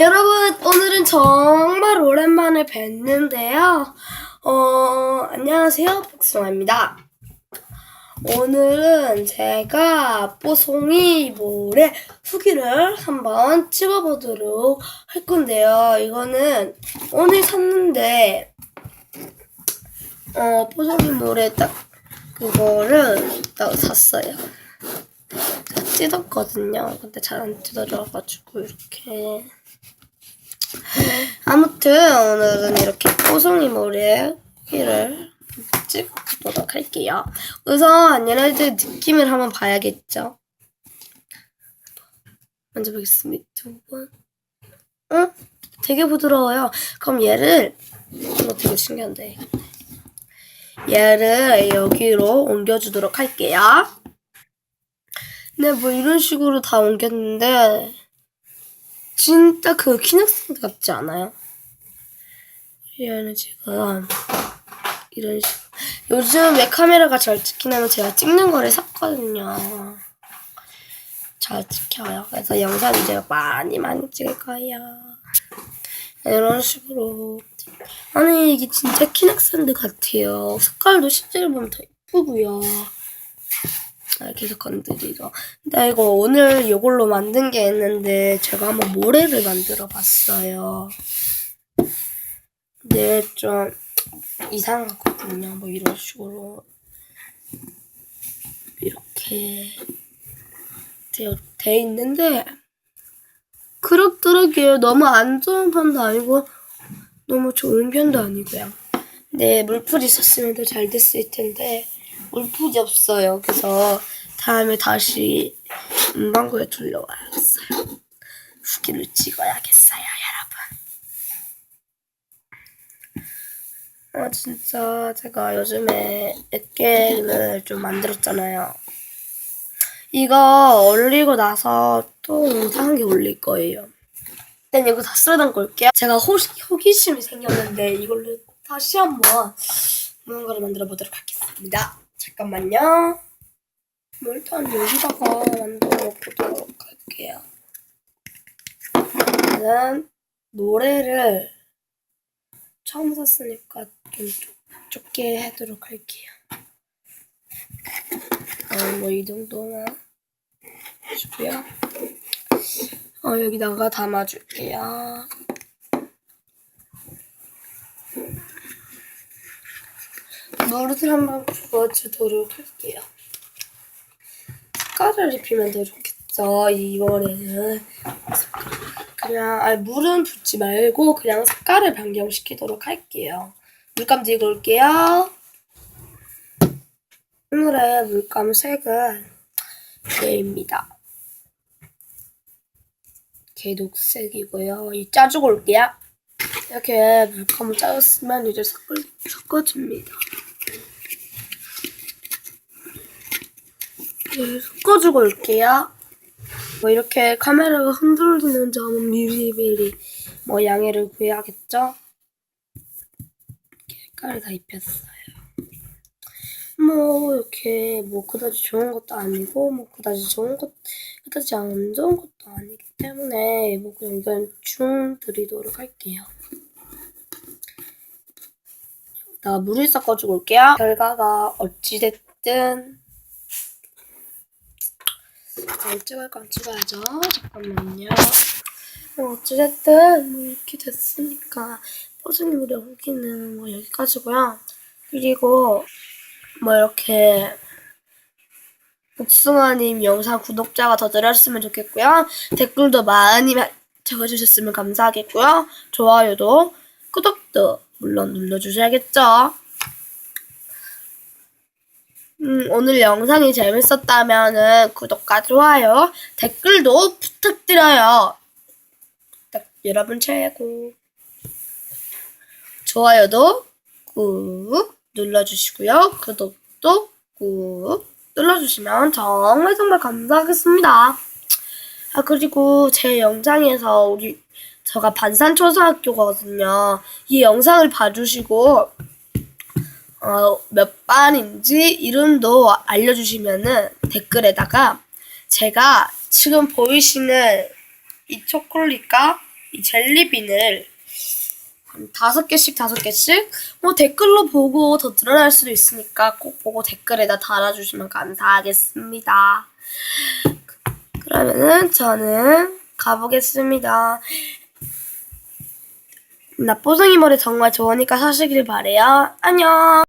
여러분, 오늘은 정말 오랜만에 뵀는데요. 어, 안녕하세요. 복숭아입니다. 오늘은 제가 뽀송이 모래 후기를 한번 찍어보도록 할 건데요. 이거는 오늘 샀는데, 어, 뽀송이 모래 딱 그거를 딱 샀어요. 다 뜯었거든요. 근데 잘 안 뜯어져가지고 이렇게 아무튼 오늘은 이렇게 뽀송이 모래 후기를 찍어보도록 할게요. 우선 얘네들 느낌을 한번 봐야겠죠. 만져보겠습니다. 두 번. 어? 되게 부드러워요. 그럼 얘를 이거 되게 신기한데. 얘를 여기로 옮겨주도록 할게요. 네, 뭐 이런 식으로 다 옮겼는데 진짜 그 키넥스 같지 않아요? 얘는 지금 이런 식으로 요즘 왜 카메라가 잘 찍히냐면 제가 찍는 거를 샀거든요. 잘 찍혀요. 그래서 영상 이제 많이 많이 찍을 거예요. 이런 식으로 아니 이게 진짜 키넥스랜드 같아요. 색깔도 실제로 보면 더 예쁘고요. 아, 계속 건드리죠. 근데 이거 오늘 이걸로 만든 게 있는데 제가 한번 모래를 만들어 봤어요. 근데 좀 이상하거든요. 뭐 이런 식으로 이렇게 되어 돼 있는데 그럭저럭이에요. 너무 안 좋은 편도 아니고 너무 좋은 편도 아니고요. 네, 물풀이 있었으면 더 잘 됐을 텐데 물풀이 없어요. 그래서 다음에 다시 문방구에 둘러와야겠어요. 후기를 찍어야겠어요, 여러분. 아 진짜 제가 요즘에 액게임을 좀 만들었잖아요. 이거 올리고 나서 또 영상 한개 올릴 거예요. 일단 이거 다 쓸어담고 올게요. 제가 호, 호기심이 생겼는데 이걸로 다시 한번 무언가를 만들어 보도록 하겠습니다. 잠깐만요. 뭐 일단 여기다가 만들어 보도록 할게요. 일단 노래를 처음 샀으니까 좀 좁, 좁게 하도록 할게요. 어, 뭐이 정도만 주고요. 어, 여기다가 담아줄게요. 노릇을 한번 부어주도록 할게요. 색깔을 입히면 더 좋겠죠, 이번에는. 그냥, 아니, 물은 붓지 말고 그냥 색깔을 변경시키도록 할게요. 물감 들고 올게요. 오늘의 물감 색은 개입니다. 개 녹색이고요. 이 짜주고 올게요. 이렇게 물감을 짜줬으면 이제 섞어, 섞어줍니다. 네, 섞어주고 올게요. 뭐 이렇게 카메라가 흔들리는 점은 미리미리 뭐 양해를 구해야겠죠? 색깔을 다 입혔어요. 뭐 이렇게 뭐 그다지 좋은 것도 아니고 뭐 그다지 좋은 것 그다지 안 좋은 것도 아니기 때문에 뭐 그냥 대충 드리도록 할게요. 나 물을 섞어주고 올게요. 결과가 어찌됐든 안 찍을 건 찍어야죠. 잠깐만요. 뭐 어찌됐든 뭐 이렇게 됐으니까 무료 후기는 뭐 여기까지고요. 그리고 뭐 이렇게 복숭아님 영상 구독자가 더 늘었으면 좋겠고요. 댓글도 많이 적어주셨으면 감사하겠고요. 좋아요도 구독도 물론 눌러주셔야겠죠. 음, 오늘 영상이 재밌었다면 구독과 좋아요, 댓글도 부탁드려요. 부탁, 여러분 최고. 좋아요도 꾹 눌러주시고요. 구독도 꾹 눌러주시면 정말 정말 감사하겠습니다. 아 그리고 제 영상에서 우리 제가 반산초등학교거든요. 이 영상을 봐주시고 어, 몇 반인지 이름도 알려주시면은 댓글에다가 제가 지금 보이시는 이 초콜릿과 이 젤리빈을 한 다섯 개씩 다섯 개씩 뭐 댓글로 보고 더 늘어날 수도 있으니까 꼭 보고 댓글에다 달아주시면 감사하겠습니다. 그러면은 저는 가보겠습니다. 나 뽀송이 머리 정말 좋으니까 사시길 바래요. 안녕.